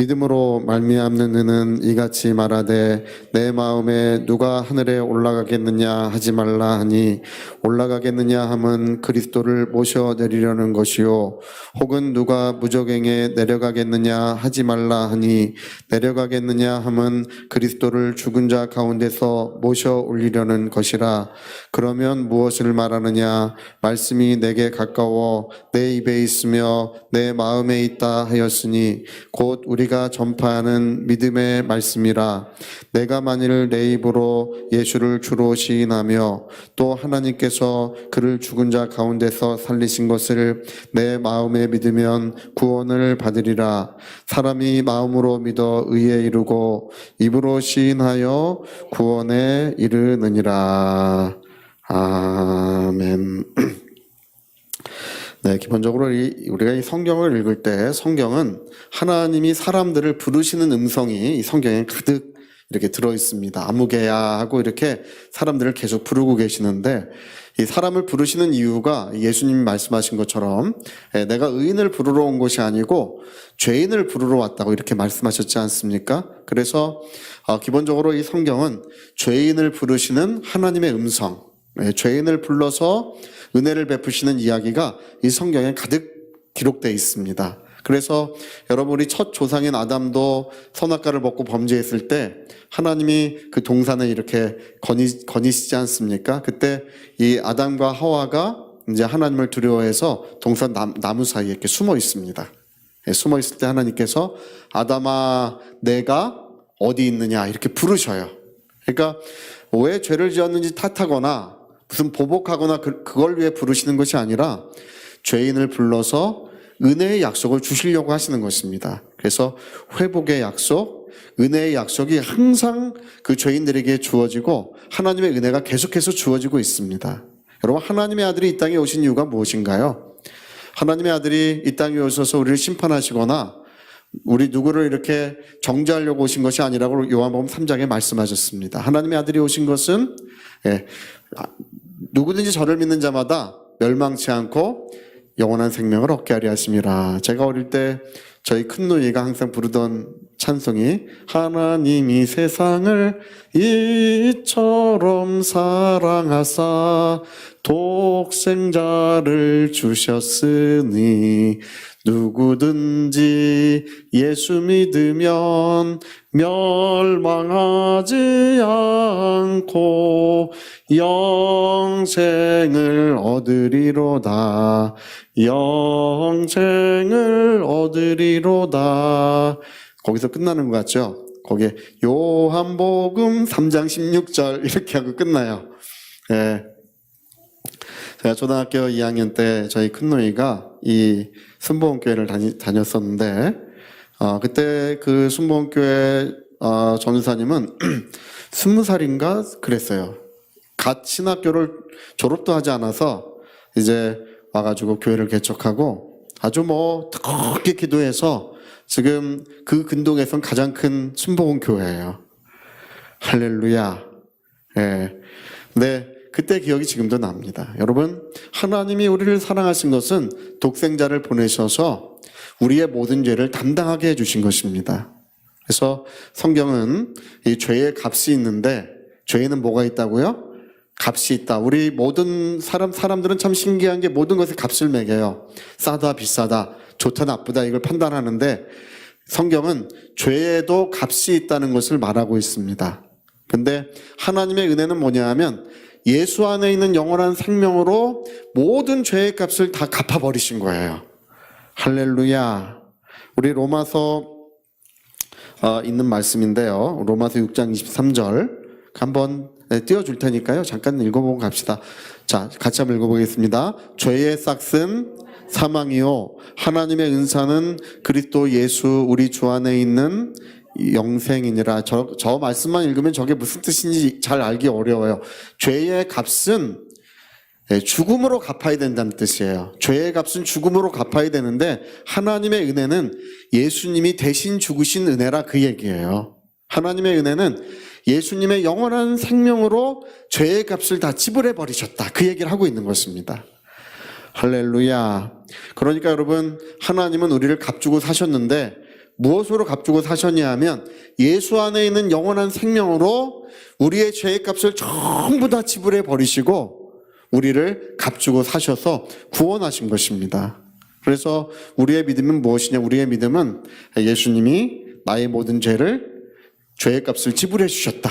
믿음으로 말미암는 이는 이같이 말하되 내 마음에 누가 하늘에 올라가겠느냐 하지 말라 하니 올라가겠느냐 함은 그리스도를 모셔 내리려는 것이요. 혹은 누가 무적행에 내려가겠느냐 하지 말라 하니 내려가겠느냐 함은 그리스도를 죽은 자 가운데서 모셔 올리려는 것이라. 그러면 무엇을 말하느냐? 말씀이 내게 가까워 내 입에 있으며 내 마음에 있다 하였으니 곧 우리 가 전파하는 믿음의 말씀이라. 내가 만일 내 입으로 예수를 주로 시인하며 또 하나님께서 그를 죽은 자 가운데서 살리신 것을 내 마음에 믿으면 구원을 받으리라. 사람이 마음으로 믿어 의에 이르고 입으로 시인하여 구원에 이르느니라. 아멘. 네, 기본적으로 이, 우리가 이 성경을 읽을 때 성경은 하나님이 사람들을 부르시는 음성이 이 성경에 가득 이렇게 들어 있습니다. 아무개야 하고 이렇게 사람들을 계속 부르고 계시는데 이 사람을 부르시는 이유가 예수님이 말씀하신 것처럼 예, 내가 의인을 부르러 온 것이 아니고 죄인을 부르러 왔다고 이렇게 말씀하셨지 않습니까? 그래서 어, 기본적으로 이 성경은 죄인을 부르시는 하나님의 음성, 예, 죄인을 불러서 은혜를 베푸시는 이야기가 이 성경에 가득 기록되어 있습니다. 그래서 여러분이 첫 조상인 아담도 선악과를 먹고 범죄했을 때 하나님이 그 동산을 이렇게 거니, 거니시지 않습니까? 그때 이 아담과 하와가 이제 하나님을 두려워해서 동산 남, 나무 사이에 이렇게 숨어 있습니다. 예, 숨어 있을 때 하나님께서 아담아 내가 어디 있느냐 이렇게 부르셔요. 그러니까 왜 죄를 지었는지 탓하거나 무슨 보복하거나 그, 그걸 위해 부르시는 것이 아니라 죄인을 불러서 은혜의 약속을 주시려고 하시는 것입니다. 그래서 회복의 약속, 은혜의 약속이 항상 그 죄인들에게 주어지고 하나님의 은혜가 계속해서 주어지고 있습니다. 여러분, 하나님의 아들이 이 땅에 오신 이유가 무엇인가요? 하나님의 아들이 이 땅에 오셔서 우리를 심판하시거나 우리 누구를 이렇게 정죄하려고 오신 것이 아니라고 요한복음 3장에 말씀하셨습니다. 하나님의 아들이 오신 것은 예, 아, 누구든지 저를 믿는 자마다 멸망치 않고 영원한 생명을 얻게 하심이라. 제가 어릴 때 저희 큰 누이가 항상 부르던 찬송이 하나님이 세상을 이처럼 사랑하사 독생자를 주셨으니 누구든지 예수 믿으면 멸망하지 않고 영생을 얻으리로다. 영생을 얻으리로다. 거기서 끝나는 것 같죠? 거기에 요한복음 3장 16절 이렇게 하고 끝나요. 예. 제가 초등학교 2학년 때 저희 큰누이가 이 순복음교회를 다니, 다녔었는데 어, 그때 그 순복음교회 어, 전사님은 스무 살인가 그랬어요. 갓 신학교를 졸업도 하지 않아서 이제 와가지고 교회를 개척하고 아주 뭐 뜨겁게 기도해서 지금 그 근동에선 가장 큰 순복음 교회예요. 할렐루야. 예. 네. 그때 기억이 지금도 납니다. 여러분, 하나님이 우리를 사랑하신 것은 독생자를 보내셔서 우리의 모든 죄를 담당하게 해주신 것입니다. 그래서 성경은 이 죄의 값이 있는데 죄에는 뭐가 있다고요? 값이 있다. 우리 모든 사람, 사람들은 참 신기한 게 모든 것에 값을 매겨요. 싸다, 비싸다, 좋다, 나쁘다 이걸 판단하는데 성경은 죄에도 값이 있다는 것을 말하고 있습니다. 근데 하나님의 은혜는 뭐냐 하면 예수 안에 있는 영원한 생명으로 모든 죄의 값을 다 갚아버리신 거예요. 할렐루야. 우리 로마서 어, 있는 말씀인데요. 로마서 6장 23절 한번 네, 띄워줄 테니까요. 잠깐 읽어보고 갑시다. 자, 같이 한번 읽어보겠습니다. 죄의 싹은 사망이요. 하나님의 은사는 그리스도 예수 우리 주 안에 있는 영생이니라. 저, 저 말씀만 읽으면 저게 무슨 뜻인지 잘 알기 어려워요. 죄의 값은 예, 죽음으로 갚아야 된다는 뜻이에요. 죄의 값은 죽음으로 갚아야 되는데 하나님의 은혜는 예수님이 대신 죽으신 은혜라 그 얘기예요. 하나님의 은혜는 예수님의 영원한 생명으로 죄의 값을 다 지불해 버리셨다. 그 얘기를 하고 있는 것입니다. 할렐루야. 그러니까 여러분, 하나님은 우리를 값주고 사셨는데 무엇으로 값주고 사셨냐 하면 예수 안에 있는 영원한 생명으로 우리의 죄의 값을 전부 다 지불해 버리시고 우리를 값주고 사셔서 구원하신 것입니다. 그래서 우리의 믿음은 무엇이냐? 우리의 믿음은 예수님이 나의 모든 죄를 죄의 값을 지불해 주셨다.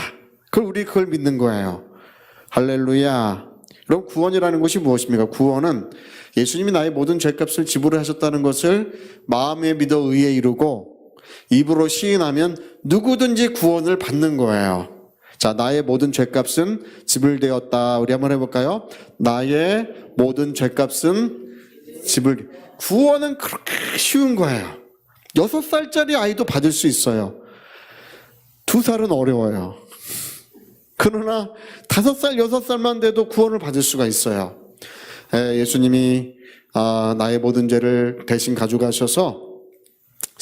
그걸 우리 그걸 믿는 거예요. 할렐루야. 그럼 구원이라는 것이 무엇입니까? 구원은 예수님이 나의 모든 죄값을 지불하셨다는 것을 마음에 믿어 의에 이루고 입으로 시인하면 누구든지 구원을 받는 거예요. 자, 나의 모든 죄값은 지불되었다. 우리 한번 해볼까요? 나의 모든 죄값은 지불. 구원은 그렇게 쉬운 거예요. 여섯 살짜리 아이도 받을 수 있어요. 두 살은 어려워요. 그러나 다섯 살, 여섯 살만 돼도 구원을 받을 수가 있어요. 에, 예수님이 아, 나의 모든 죄를 대신 가져가셔서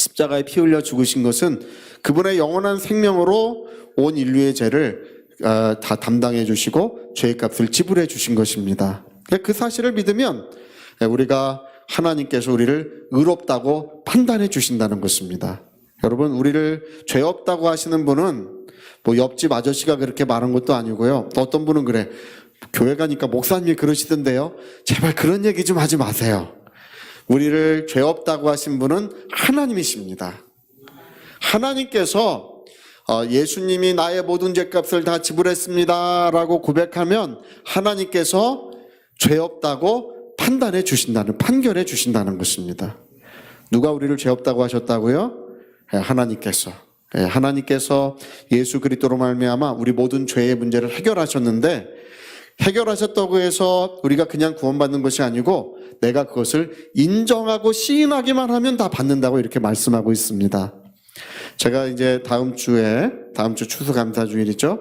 십자가에 피 흘려 죽으신 것은 그분의 영원한 생명으로 온 인류의 죄를 아, 다 담당해 주시고 죄의 값을 지불해 주신 것입니다. 근데 그 사실을 믿으면 에, 우리가 하나님께서 우리를 의롭다고 판단해 주신다는 것입니다. 여러분, 우리를 죄 없다고 하시는 분은 뭐 옆집 아저씨가 그렇게 말한 것도 아니고요. 또 어떤 분은 그래. 교회 가니까 목사님이 그러시던데요. 제발 그런 얘기 좀 하지 마세요. 우리를 죄 없다고 하신 분은 하나님이십니다. 하나님께서 어, 예수님이 나의 모든 죄값을 다 지불했습니다라고 고백하면 하나님께서 죄 없다고 판단해 주신다는 판결해 주신다는 것입니다. 누가 우리를 죄 없다고 하셨다고요? 예, 하나님께서 예, 하나님께서 예수 그리스도로 말미암아 우리 모든 죄의 문제를 해결하셨는데 해결하셨다고 해서 우리가 그냥 구원받는 것이 아니고 내가 그것을 인정하고 시인하기만 하면 다 받는다고 이렇게 말씀하고 있습니다. 제가 이제 다음 주에 다음 주 추수감사 주일이죠.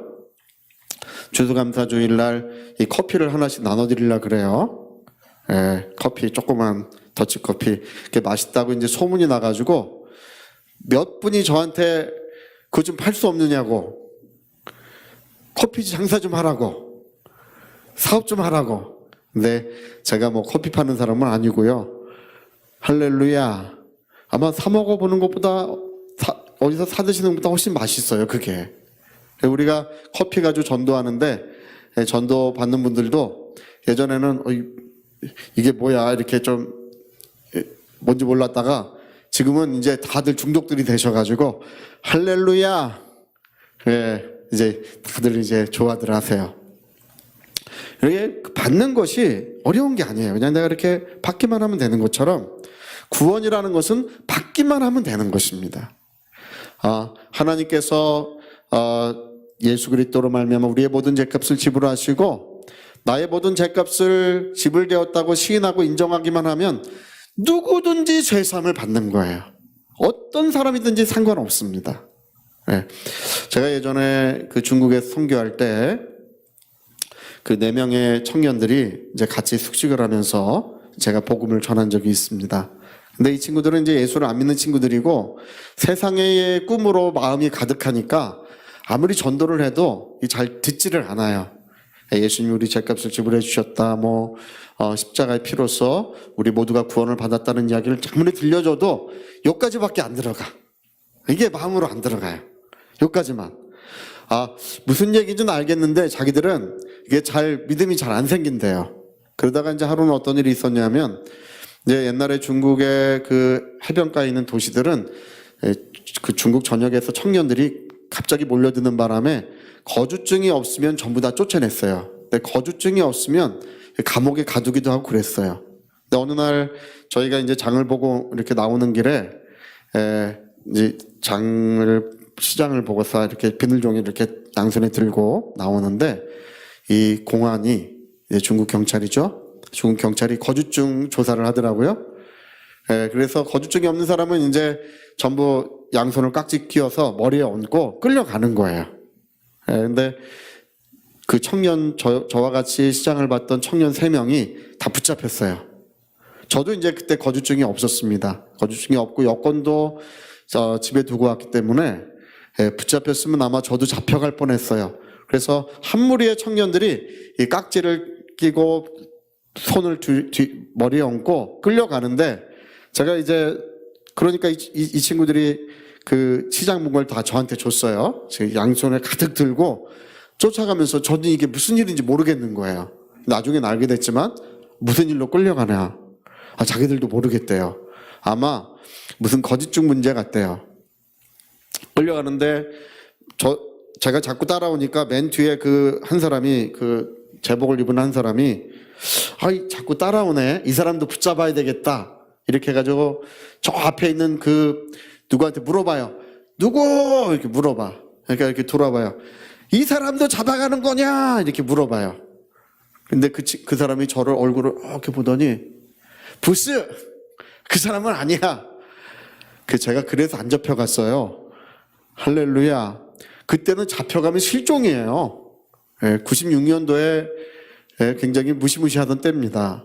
추수감사 주일 날 이 커피를 하나씩 나눠 드리려 그래요. 예, 커피 조그만 더치 커피 이렇게 맛있다고 이제 소문이 나 가지고 몇 분이 저한테 그거 좀 팔 수 없느냐고 커피 장사 좀 하라고 사업 좀 하라고. 근데 제가 뭐 커피 파는 사람은 아니고요. 할렐루야. 아마 사 먹어보는 것보다 사- 어디서 사 드시는 것보다 훨씬 맛있어요 그게. 우리가 커피 가지고 전도하는데 예, 전도 받는 분들도 예전에는 어, 이- 이게 뭐야 이렇게 좀 예, 뭔지 몰랐다가 지금은 이제 다들 중독들이 되셔가지고 할렐루야. 예 이제 다들 이제 좋아들 하세요. 이렇게 받는 것이 어려운 게 아니에요. 그냥 내가 이렇게 받기만 하면 되는 것처럼 구원이라는 것은 받기만 하면 되는 것입니다. 아, 하나님께서 아, 예수 그리스도로 말미암아 우리의 모든 죄값을 지불하시고 나의 모든 죄값을 지불되었다고 시인하고 인정하기만 하면 누구든지 죄삼을 받는 거예요. 어떤 사람이든지 상관없습니다. 예. 제가 예전에 그 중국에 선교할 때 그 네 명의 청년들이 이제 같이 숙식을 하면서 제가 복음을 전한 적이 있습니다. 근데 이 친구들은 이제 예수를 안 믿는 친구들이고 세상의 꿈으로 마음이 가득하니까 아무리 전도를 해도 이잘 듣지를 않아요. 예수님이 우리 죄값을 지불해 주셨다. 뭐 어, 십자가의 피로써 우리 모두가 구원을 받았다는 이야기를 아무리 들려줘도 여기까지밖에 안 들어가. 이게 마음으로 안 들어가요. 여기까지만. 아 무슨 얘기인지는 알겠는데 자기들은 이게 잘 믿음이 잘 안 생긴대요. 그러다가 이제 하루는 어떤 일이 있었냐면 이제 옛날에 중국의 그 해변가에 있는 도시들은 에, 그 중국 전역에서 청년들이 갑자기 몰려드는 바람에 거주증이 없으면 전부 다 쫓아냈어요. 근데 거주증이 없으면 감옥에 가두기도 하고 그랬어요. 근데 어느 날 저희가 이제 장을 보고 이렇게 나오는 길에 에, 이제 장을 시장을 보고서 이렇게 비늘종이 이렇게 양손에 들고 나오는데 이 공안이 중국 경찰이죠. 중국 경찰이 거주증 조사를 하더라고요. 예, 그래서 거주증이 없는 사람은 이제 전부 양손을 깍지 끼워서 머리에 얹고 끌려가는 거예요. 예, 근데 그 청년, 저, 저와 같이 시장을 봤던 청년 세명이 다 붙잡혔어요. 저도 이제 그때 거주증이 없었습니다. 거주증이 없고 여권도 저 집에 두고 왔기 때문에 예, 붙잡혔으면 아마 저도 잡혀갈 뻔했어요. 그래서 한 무리의 청년들이 이 깍지를 끼고 손을 뒤, 뒤- 머리에 얹고 끌려가는데 제가 이제 그러니까 이, 이, 이 친구들이 그 시장 문걸 다 저한테 줬어요. 제 양손에 가득 들고 쫓아가면서 저는 이게 무슨 일인지 모르겠는 거예요. 나중에 알게 됐지만 무슨 일로 끌려가냐. 아, 자기들도 모르겠대요. 아마 무슨 거짓증 문제 같대요. 끌려가는데 저 제가 자꾸 따라오니까 맨 뒤에 그 한 사람이 그 제복을 입은 한 사람이 아이 자꾸 따라오네. 이 사람도 붙잡아야 되겠다. 이렇게 해가지고 저 앞에 있는 그 누구한테 물어봐요. 누구? 이렇게 물어봐. 그러니까 이렇게 돌아봐요. 이 사람도 잡아가는 거냐? 이렇게 물어봐요. 근데 그, 치- 그 사람이 저를 얼굴을 이렇게 보더니 부스! 그 사람은 아니야. 그 제가 그래서 안 잡혀갔어요 할렐루야. 그때는 잡혀가면 실종이에요. 96년도에 굉장히 무시무시하던 때입니다.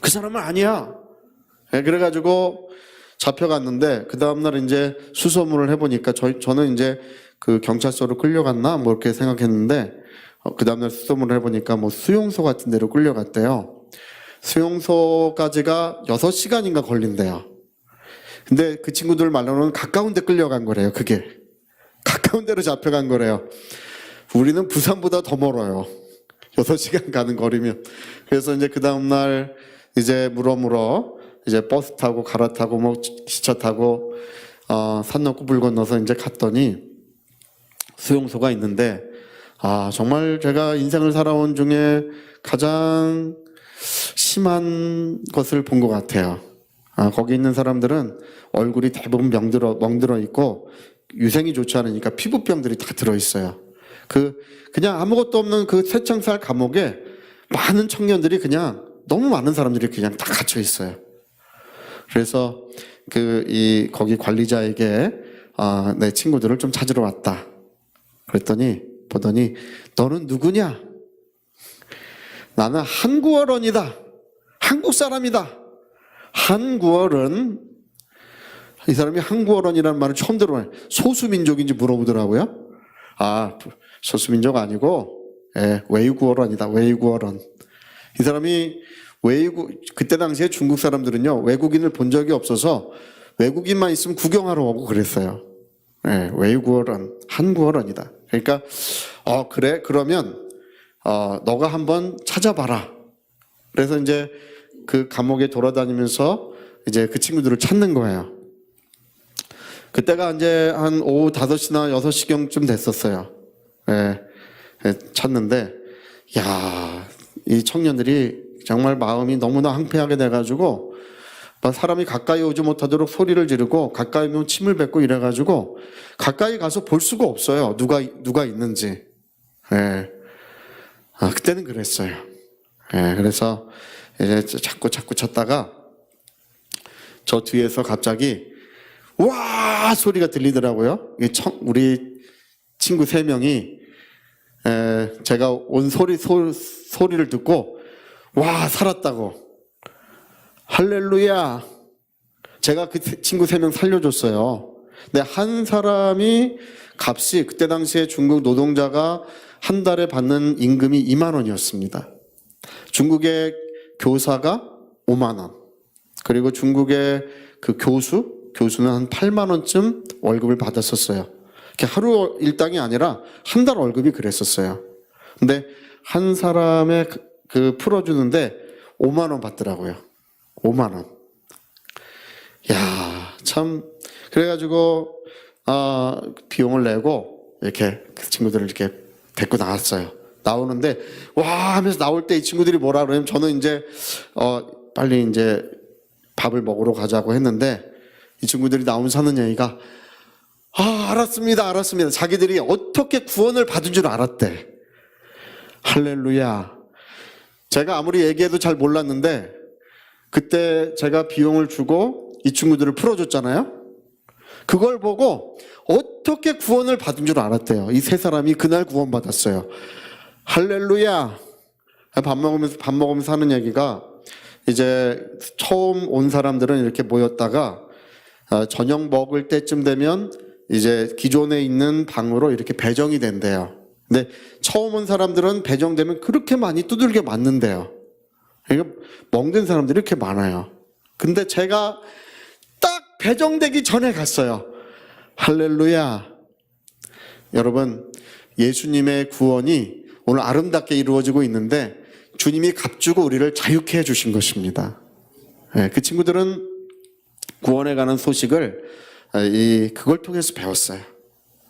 그 사람은 아니야. 예, 그래가지고 잡혀갔는데 그 다음날 이제 수소문을 해보니까 저, 저는 이제 그 경찰서로 끌려갔나 뭐 이렇게 생각했는데 어, 그 다음날 수소문을 해보니까 뭐 수용소 같은 데로 끌려갔대요. 수용소까지가 6시간인가 걸린대요. 근데 그 친구들 말로는 가까운 데 끌려간 거래요, 그게. 가까운 데로 잡혀간 거래요. 우리는 부산보다 더 멀어요. 6시간 가는 거리면. 그래서 이제 그 다음날 이제 물어물어 이제 버스 타고 갈아타고 뭐 기차 타고 어, 산 넘고 물 건너서 이제 갔더니 수용소가 있는데 아, 정말 제가 인생을 살아온 중에 가장 심한 것을 본 것 같아요. 아, 거기 있는 사람들은 얼굴이 대부분 병들어, 멍들어 있고 유생이 좋지 않으니까 피부병들이 다 들어 있어요. 그, 그냥 아무것도 없는 그 새창살 감옥에 많은 청년들이 그냥 너무 많은 사람들이 그냥 다 갇혀 있어요. 그래서 그, 이, 거기 관리자에게 아, 내 친구들을 좀 찾으러 왔다. 그랬더니 보더니 너는 누구냐? 나는 한국어론이다. 한국 사람이다. 한국어론 이 사람이 한국어론이라는 말을 처음 들어봐요. 소수민족인지 물어보더라고요. 아 소수민족 아니고 예, 외국어론이다. 외국어론. 이 사람이 외국 그때 당시에 중국 사람들은요 외국인을 본 적이 없어서 외국인만 있으면 구경하러 오고 그랬어요. 예, 외국어론, 한국어론이다. 그러니까 어 그래 그러면 어 너가 한번 찾아봐라. 그래서 이제 그 감옥에 돌아다니면서 이제 그 친구들을 찾는 거예요. 그때가 이제 한 오후 5시나 6시경쯤 됐었어요. 예, 예, 찾는데, 야, 이 청년들이 정말 마음이 너무나 황폐하게 돼가지고, 막 사람이 가까이 오지 못하도록 소리를 지르고, 가까이 오면 침을 뱉고 이래가지고, 가까이 가서 볼 수가 없어요. 누가, 누가 있는지. 예. 아, 그때는 그랬어요. 예, 그래서 자꾸 자꾸 찾다가 저 뒤에서 갑자기 와 소리가 들리더라고요. 우리 친구 세 명이 에, 제가 온 소리 소, 소리를 듣고 와 살았다고 할렐루야. 제가 그 세- 친구 세 명 살려줬어요. 근데 한 사람이 값이 그때 당시에 중국 노동자가 한 달에 받는 임금이 2만 원이었습니다. 중국의 교사가 5만 원. 그리고 중국의 그 교수, 교수는 한 8만 원쯤 월급을 받았었어요. 하루 일당이 아니라 한 달 월급이 그랬었어요. 근데 한 사람의 그- 그 풀어주는데 5만 원 받더라고요. 5만 원. 야, 참 그래가지고 아 비용을 내고 이렇게 그 친구들을 이렇게 데리고 나왔어요. 나오는데 와 하면서 나올 때 이 친구들이 뭐라 그러냐면 저는 이제 어 빨리 이제 밥을 먹으러 가자고 했는데 이 친구들이 나오면서 하는 얘기가 아 알았습니다 알았습니다. 자기들이 어떻게 구원을 받은 줄 알았대. 할렐루야. 제가 아무리 얘기해도 잘 몰랐는데 그때 제가 비용을 주고 이 친구들을 풀어줬잖아요. 그걸 보고 어떻게 구원을 받은 줄 알았대요. 이 세 사람이 그날 구원받았어요 할렐루야 밥 먹으면서 밥 먹으면서 하는 얘기가 이제 처음 온 사람들은 이렇게 모였다가 어, 저녁 먹을 때쯤 되면 이제 기존에 있는 방으로 이렇게 배정이 된대요. 근데 처음 온 사람들은 배정되면 그렇게 많이 두들겨 맞는데요. 그러니까 먹는 사람들이 이렇게 많아요. 근데 제가 딱 배정되기 전에 갔어요. 할렐루야. 여러분, 예수님의 구원이 오늘 아름답게 이루어지고 있는데 주님이 값주고 우리를 자유케 해주신 것입니다. 예, 그 친구들은 구원에 관한 소식을 아, 이 그걸 통해서 배웠어요.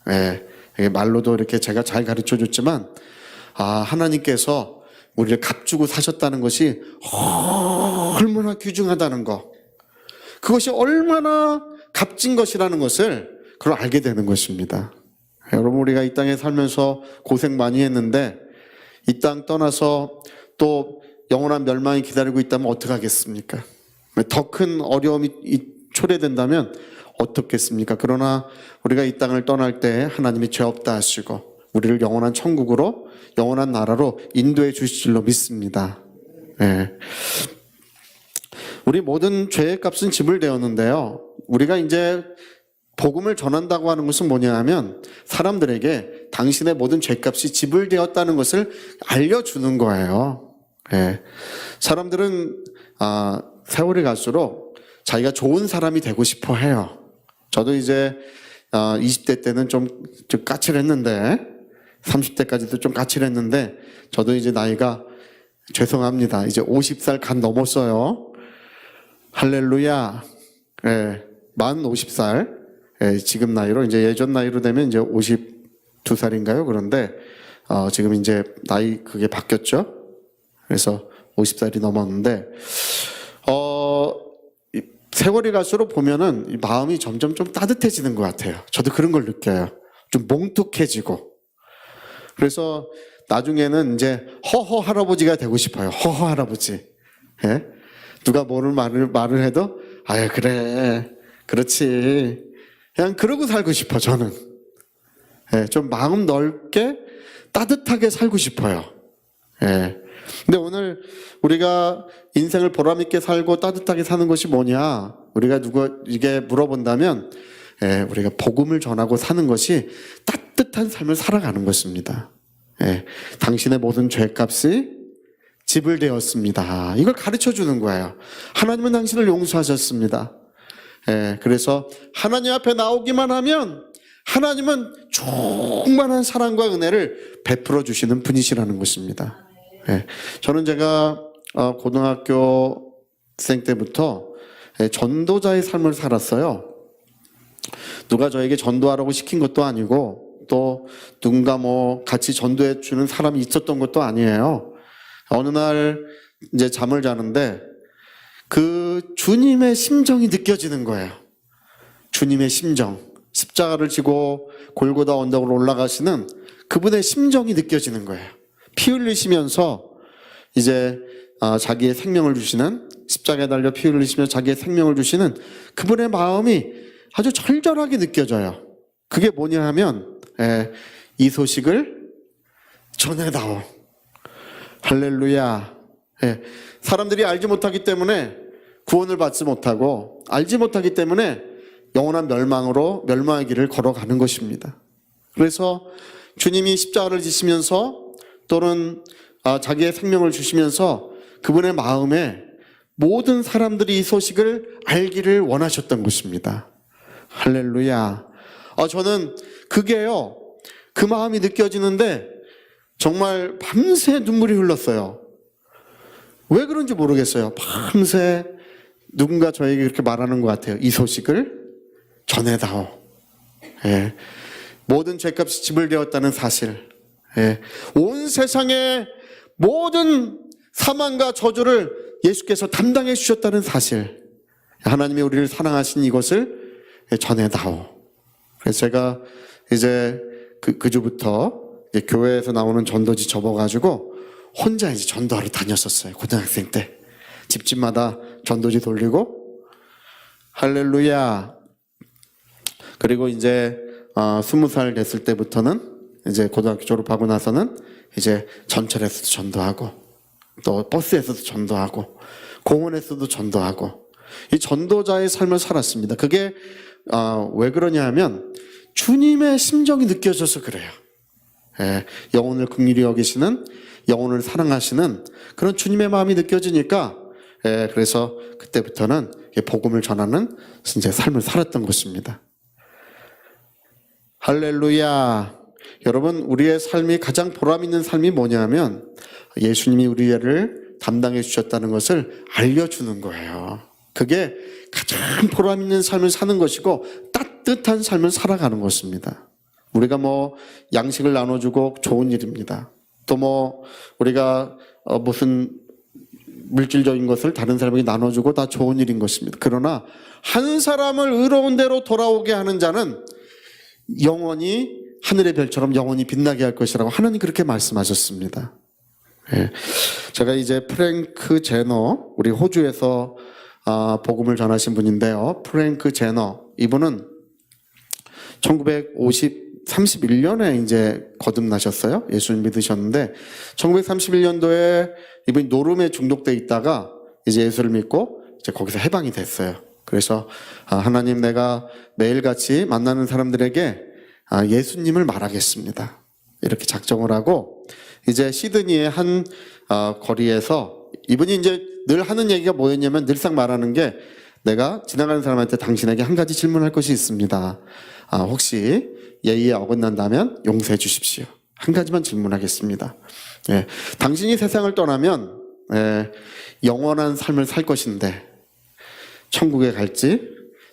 예, 말로도 이렇게 제가 잘 가르쳐 줬지만 아 하나님께서 우리를 값주고 사셨다는 것이 얼마나 귀중하다는 거, 그것이 얼마나 값진 것이라는 것을 그걸 알게 되는 것입니다. 여러분 우리가 이 땅에 살면서 고생 많이 했는데 이 땅 떠나서 또 영원한 멸망이 기다리고 있다면 어떡하겠습니까? 더 큰 어려움이 이- 초래된다면 어떻겠습니까? 그러나 우리가 이 땅을 떠날 때 하나님이 죄 없다 하시고 우리를 영원한 천국으로 영원한 나라로 인도해 주실 줄로 믿습니다. 예. 우리 모든 죄의 값은 지불되었는데요. 우리가 이제 복음을 전한다고 하는 것은 뭐냐 하면 사람들에게 당신의 모든 죄값이 지불되었다는 것을 알려주는 거예요. 예. 사람들은 아, 세월이 갈수록 자기가 좋은 사람이 되고 싶어 해요. 저도 이제 아, 20대 때는 좀, 좀 까칠했는데 30대까지도 좀 까칠했는데 저도 이제 나이가 죄송합니다. 이제 50살 간 넘었어요. 할렐루야. 예, 만 50살. 예, 지금 나이로 이제 예전 나이로 되면 이제 52살인가요? 그런데 어, 지금 이제 나이 그게 바뀌었죠. 그래서 50살이 넘었는데 어, 이 세월이 갈수록 보면은 이 마음이 점점 좀 따뜻해지는 것 같아요. 저도 그런 걸 느껴요. 좀 몽tuk해지고. 그래서 나중에는 이제 허허 할아버지가 되고 싶어요. 허허 할아버지. 예? 누가 뭐를 말을 말을 해도 아유 그래 그렇지 그냥 그러고 살고 싶어 저는 예, 좀 마음 넓게 따뜻하게 살고 싶어요. 예. 근데 오늘 우리가 인생을 보람 있게 살고 따뜻하게 사는 것이 뭐냐? 우리가 누가 이게 물어본다면 예, 우리가 복음을 전하고 사는 것이 따뜻한 삶을 살아가는 것입니다. 예, 당신의 모든 죄값이 지불되었습니다. 이걸 가르쳐 주는 거예요. 하나님은 당신을 용서하셨습니다. 예, 그래서 하나님 앞에 나오기만 하면 하나님은 충만한 사랑과 은혜를 베풀어 주시는 분이시라는 것입니다. 예, 저는 제가 어, 고등학교 생 때부터 예, 전도자의 삶을 살았어요. 누가 저에게 전도하라고 시킨 것도 아니고 또 누군가 뭐 같이 전도해 주는 사람이 있었던 것도 아니에요. 어느 날 이제 잠을 자는데 그 주님의 심정이 느껴지는 거예요. 주님의 심정. 십자가를 지고 골고다 언덕으로 올라가시는 그분의 심정이 느껴지는 거예요. 피 흘리시면서 이제 아, 자기의 생명을 주시는 십자가에 달려 피 흘리시며 자기의 생명을 주시는 그분의 마음이 아주 절절하게 느껴져요. 그게 뭐냐 하면 예, 이 소식을 전해다오. 할렐루야. 예, 사람들이 알지 못하기 때문에 구원을 받지 못하고 알지 못하기 때문에 영원한 멸망으로 멸망의 길을 걸어가는 것입니다. 그래서 주님이 십자가를 지시면서 또는 아, 자기의 생명을 주시면서 그분의 마음에 모든 사람들이 이 소식을 알기를 원하셨던 것입니다. 할렐루야. 아, 저는 그게요, 그 마음이 느껴지는데 정말 밤새 눈물이 흘렀어요. 왜 그런지 모르겠어요. 밤새 누군가 저에게 그렇게 말하는 것 같아요. 이 소식을 전해다오. 예. 모든 죄값이 지불되었다는 사실. 예. 온 세상의 모든 사망과 저주를 예수께서 담당해 주셨다는 사실. 하나님이 우리를 사랑하신 이것을 전해다오. 그래서 제가 이제 그, 그 주부터 이제 교회에서 나오는 전도지 접어가지고 혼자 이제 전도하러 다녔었어요. 고등학생 때. 집집마다 전도지 돌리고 할렐루야. 그리고 이제 어, 스무 살 됐을 때부터는 이제 고등학교 졸업하고 나서는 이제 전철에서도 전도하고 또 버스에서도 전도하고 공원에서도 전도하고 이 전도자의 삶을 살았습니다. 그게 어, 왜 그러냐 하면 주님의 심정이 느껴져서 그래요. 예, 영혼을 긍휼히 여기시는 영혼을 사랑하시는 그런 주님의 마음이 느껴지니까 예, 그래서 그때부터는 복음을 전하는 이제 삶을 살았던 것입니다. 할렐루야. 여러분, 우리의 삶이 가장 보람 있는 삶이 뭐냐면 예수님이 우리를 담당해 주셨다는 것을 알려주는 거예요. 그게 가장 보람 있는 삶을 사는 것이고 따뜻한 삶을 살아가는 것입니다. 우리가 뭐 양식을 나눠주고 좋은 일입니다. 또 뭐 우리가 어 무슨 물질적인 것을 다른 사람에게 나눠주고 다 좋은 일인 것입니다. 그러나 한 사람을 의로운 대로 돌아오게 하는 자는 영원히 하늘의 별처럼 영원히 빛나게 할 것이라고 하나님 그렇게 말씀하셨습니다. 예. 제가 이제 프랭크 제너 우리 호주에서 아, 복음을 전하신 분인데요. 프랭크 제너 이분은 1950 31년에 이제 거듭나셨어요. 예수님 믿으셨는데 1931년도에 이분이 노름에 중독돼 있다가 이제 예수를 믿고 이제 거기서 해방이 됐어요. 그래서 아, 하나님 내가 매일같이 만나는 사람들에게 아, 예수님을 말하겠습니다. 이렇게 작정을 하고 이제 시드니의 한 아, 거리에서 이분이 이제 늘 하는 얘기가 뭐였냐면 늘상 말하는 게 내가 지나가는 사람한테 당신에게 한 가지 질문할 것이 있습니다. 아, 혹시 예의에 어긋난다면 용서해 주십시오. 한 가지만 질문하겠습니다. 예, 당신이 세상을 떠나면 예, 영원한 삶을 살 것인데 천국에 갈지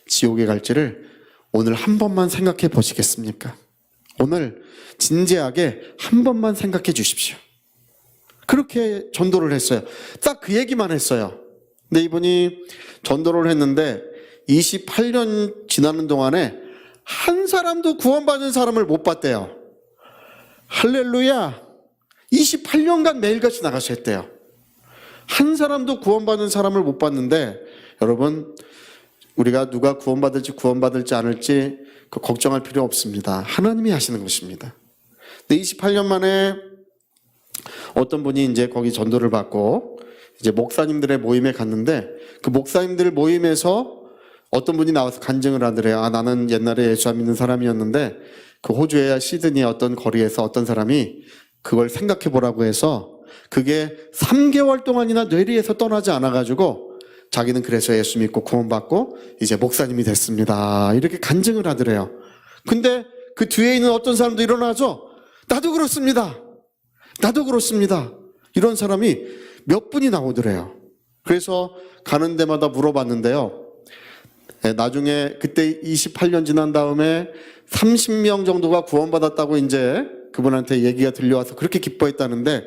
지옥에 갈지를 오늘 한 번만 생각해 보시겠습니까? 오늘 진지하게 한 번만 생각해 주십시오. 그렇게 전도를 했어요. 딱 그 얘기만 했어요. 근데 이분이 전도를 했는데 28년 지나는 동안에 한 사람도 구원받은 사람을 못 봤대요. 할렐루야. 28년간 매일같이 나가서 했대요. 한 사람도 구원받은 사람을 못 봤는데 여러분 우리가 누가 구원받을지 구원받을지 않을지 그 걱정할 필요 없습니다. 하나님이 하시는 것입니다. 근데 28년 만에 어떤 분이 이제 거기 전도를 받고 이제 목사님들의 모임에 갔는데 그 목사님들 모임에서 어떤 분이 나와서 간증을 하더래요. 아, 나는 옛날에 예수 안 믿는 사람이었는데 그 호주의 시드니의 어떤 거리에서 어떤 사람이 그걸 생각해 보라고 해서 그게 3개월 동안이나 뇌리에서 떠나지 않아가지고 자기는 그래서 예수 믿고 구원받고 이제 목사님이 됐습니다. 이렇게 간증을 하더래요. 근데 그 뒤에 있는 어떤 사람도 일어나죠? 나도 그렇습니다. 나도 그렇습니다. 이런 사람이 몇 분이 나오더래요. 그래서 가는 데마다 물어봤는데요. 예, 나중에 그때 28년 지난 다음에 30명 정도가 구원받았다고 이제 그분한테 얘기가 들려와서 그렇게 기뻐했다는데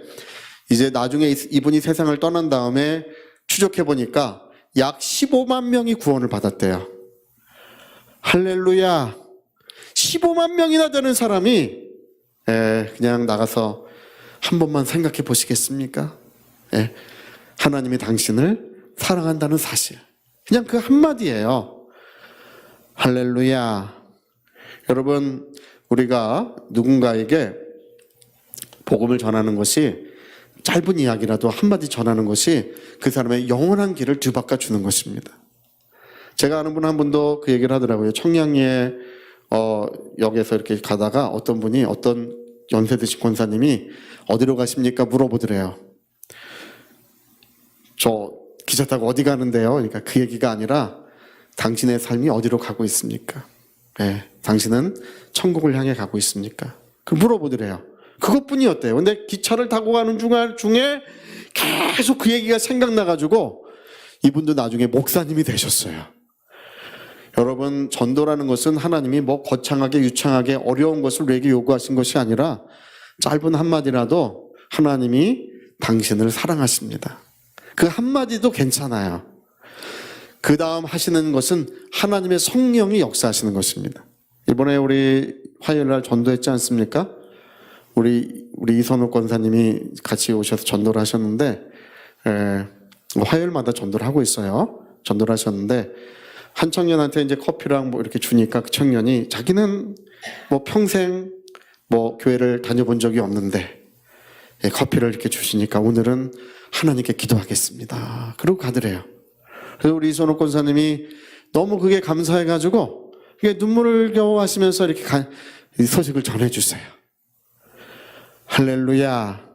이제 나중에 이- 이분이 세상을 떠난 다음에 추적해 보니까 약 15만 명이 구원을 받았대요. 할렐루야. 15만 명이나 되는 사람이 예, 그냥 나가서 한 번만 생각해 보시겠습니까? 예, 하나님이 당신을 사랑한다는 사실. 그냥 그 한마디예요. 할렐루야. 여러분, 우리가 누군가에게 복음을 전하는 것이 짧은 이야기라도 한마디 전하는 것이 그 사람의 영원한 길을 뒤바꿔 주는 것입니다. 제가 아는 분 한 분도 그 얘기를 하더라고요. 청량리에 어, 역에서 이렇게 가다가 어떤 분이 어떤 연세 드신 권사님이 어디로 가십니까? 물어보더래요. 저 기차 타고 어디 가는데요? 그러니까 그 얘기가 아니라 당신의 삶이 어디로 가고 있습니까? 네, 당신은 천국을 향해 가고 있습니까? 그 물어보더래요. 그것뿐이었대요. 근데 기차를 타고 가는 중에 계속 그 얘기가 생각나가지고 이분도 나중에 목사님이 되셨어요. 여러분 전도라는 것은 하나님이 뭐 거창하게 유창하게 어려운 것을 우리에게 요구하신 것이 아니라 짧은 한마디라도 하나님이 당신을 사랑하십니다. 그 한마디도 괜찮아요. 그 다음 하시는 것은 하나님의 성령이 역사하시는 것입니다. 이번에 우리 화요일 날 전도했지 않습니까? 우리, 우리 이선호 권사님이 같이 오셔서 전도를 하셨는데, 에, 화요일마다 전도를 하고 있어요. 전도를 하셨는데, 한 청년한테 이제 커피랑 뭐 이렇게 주니까 그 청년이 자기는 뭐 평생 뭐 교회를 다녀본 적이 없는데, 예, 커피를 이렇게 주시니까 오늘은 하나님께 기도하겠습니다. 그러고 가더래요. 그래서 우리 이선호 권사님이 너무 그게 감사해가지고 눈물을 겨우 하시면서 이렇게 가- 이 소식을 전해주세요. 할렐루야.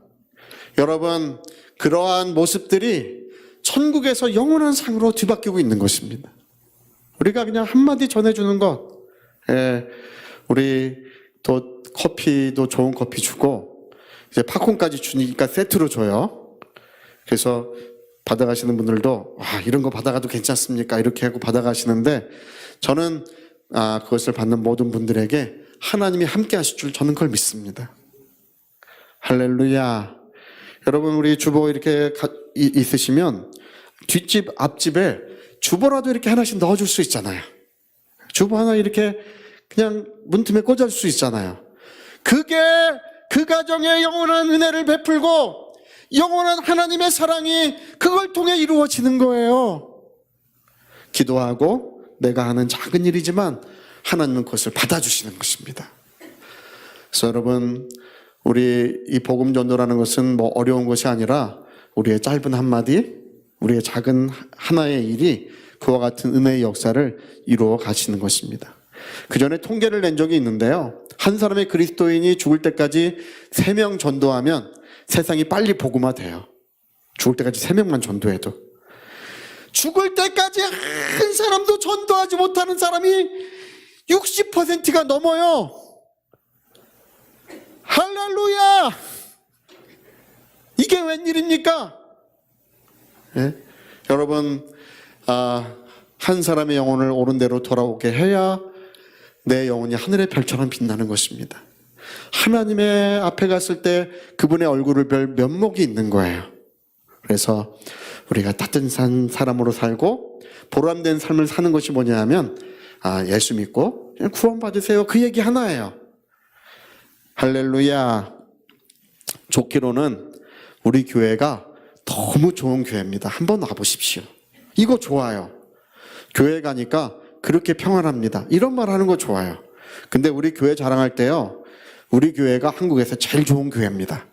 여러분, 그러한 모습들이 천국에서 영원한 상으로 뒤바뀌고 있는 것입니다. 우리가 그냥 한마디 전해주는 것, 예, 우리 또 커피도 좋은 커피 주고, 이제 팝콘까지 주니까 세트로 줘요. 그래서 받아가시는 분들도, 와, 이런 거 받아가도 괜찮습니까? 이렇게 하고 받아가시는데, 저는, 아, 그것을 받는 모든 분들에게 하나님이 함께 하실 줄 저는 그걸 믿습니다. 할렐루야. 여러분, 우리 주보 이렇게 가- 이- 있으시면 뒷집, 앞집에 주보라도 이렇게 하나씩 넣어줄 수 있잖아요. 주보 하나 이렇게 그냥 문틈에 꽂아줄 수 있잖아요. 그게 그 가정에 영원한 은혜를 베풀고 영원한 하나님의 사랑이 그걸 통해 이루어지는 거예요. 기도하고 내가 하는 작은 일이지만 하나님은 그것을 받아주시는 것입니다. 그래서 여러분, 우리 이 복음 전도라는 것은 뭐 어려운 것이 아니라 우리의 짧은 한마디, 우리의 작은 하나의 일이 그와 같은 은혜의 역사를 이루어 가시는 것입니다. 그 전에 통계를 낸 적이 있는데요. 한 사람의 그리스도인이 죽을 때까지 세 명 전도하면 세상이 빨리 복음화 돼요. 죽을 때까지 세 명만 전도해도. 죽을 때까지 한 사람도 전도하지 못하는 사람이 60%가 넘어요. 할렐루야! 이게 웬일입니까? 예? 여러분, 아, 한 사람의 영혼을 옳은 대로 돌아오게 해야 내 영혼이 하늘의 별처럼 빛나는 것입니다. 하나님의 앞에 갔을 때 그분의 얼굴을 별 면목이 있는 거예요. 그래서 우리가 따뜻한 사람으로 살고 보람된 삶을 사는 것이 뭐냐 하면 아, 예수 믿고 구원받으세요. 그 얘기 하나예요. 할렐루야. 좋기로는 우리 교회가 너무 좋은 교회입니다. 한번 와보십시오. 이거 좋아요. 교회 가니까 그렇게 평안합니다. 이런 말 하는 거 좋아요. 근데 우리 교회 자랑할 때요. 우리 교회가 한국에서 제일 좋은 교회입니다.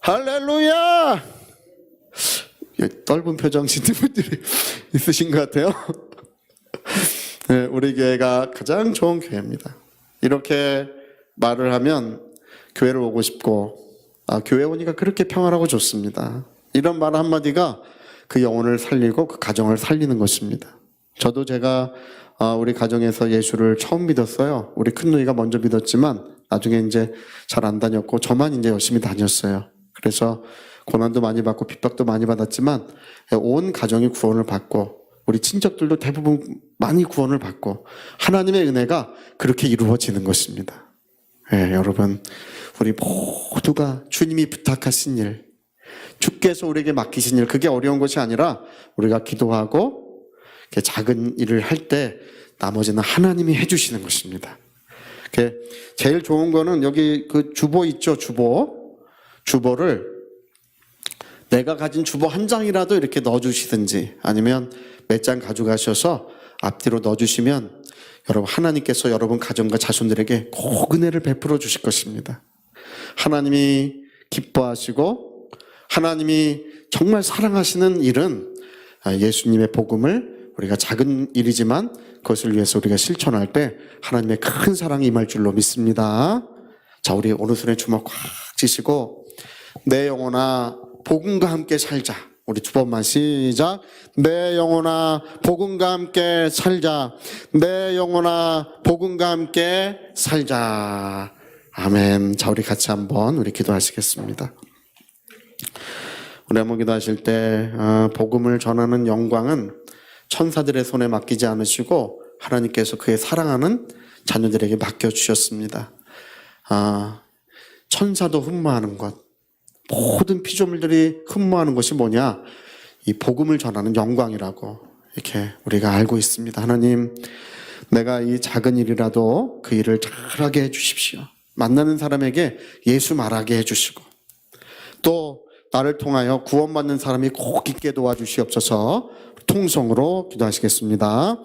할렐루야! 예, 넓은 표정 짓는 분들이 있으신 것 같아요. 네, 우리 교회가 가장 좋은 교회입니다. 이렇게 말을 하면 교회를 오고 싶고, 아, 교회 오니까 그렇게 평안하고 좋습니다. 이런 말 한마디가 그 영혼을 살리고 그 가정을 살리는 것입니다. 저도 제가 아, 우리 가정에서 예수를 처음 믿었어요. 우리 큰 누이가 먼저 믿었지만 나중에 이제 잘 안 다녔고 저만 이제 열심히 다녔어요. 그래서 고난도 많이 받고 핍박도 많이 받았지만 온 가정이 구원을 받고 우리 친척들도 대부분 많이 구원을 받고 하나님의 은혜가 그렇게 이루어지는 것입니다. 예, 여러분 우리 모두가 주님이 부탁하신 일, 주께서 우리에게 맡기신 일, 그게 어려운 것이 아니라 우리가 기도하고 작은 일을 할 때 나머지는 하나님이 해주시는 것입니다. 제일 좋은 거는 여기 그 주보 있죠, 주보. 주보를 내가 가진 주보 한 장이라도 이렇게 넣어주시든지 아니면 몇 장 가져가셔서 앞뒤로 넣어주시면 여러분 하나님께서 여러분 가정과 자손들에게 꼭 은혜를 베풀어 주실 것입니다. 하나님이 기뻐하시고 하나님이 정말 사랑하시는 일은 아, 예수님의 복음을 우리가 작은 일이지만 그것을 위해서 우리가 실천할 때 하나님의 큰 사랑이 임할 줄로 믿습니다. 자, 우리 오른손에 주먹 꽉 쥐시고 내 영혼아 복음과 함께 살자. 우리 두 번만 시작. 내 영혼아 복음과 함께 살자. 내 영혼아 복음과 함께 살자. 아멘. 자, 우리 같이 한번 우리 기도하시겠습니다. 우리 한번 기도하실 때 아, 복음을 전하는 영광은 천사들의 손에 맡기지 않으시고 하나님께서 그의 사랑하는 자녀들에게 맡겨 주셨습니다. 아, 천사도 흠모하는 것, 모든 피조물들이 흠모하는 것이 뭐냐? 이 복음을 전하는 영광이라고 이렇게 우리가 알고 있습니다. 하나님, 내가 이 작은 일이라도 그 일을 잘하게 해주십시오. 만나는 사람에게 예수 말하게 해주시고 또 나를 통하여 구원받는 사람이 꼭 있게 도와주시옵소서 통성으로 기도하시겠습니다.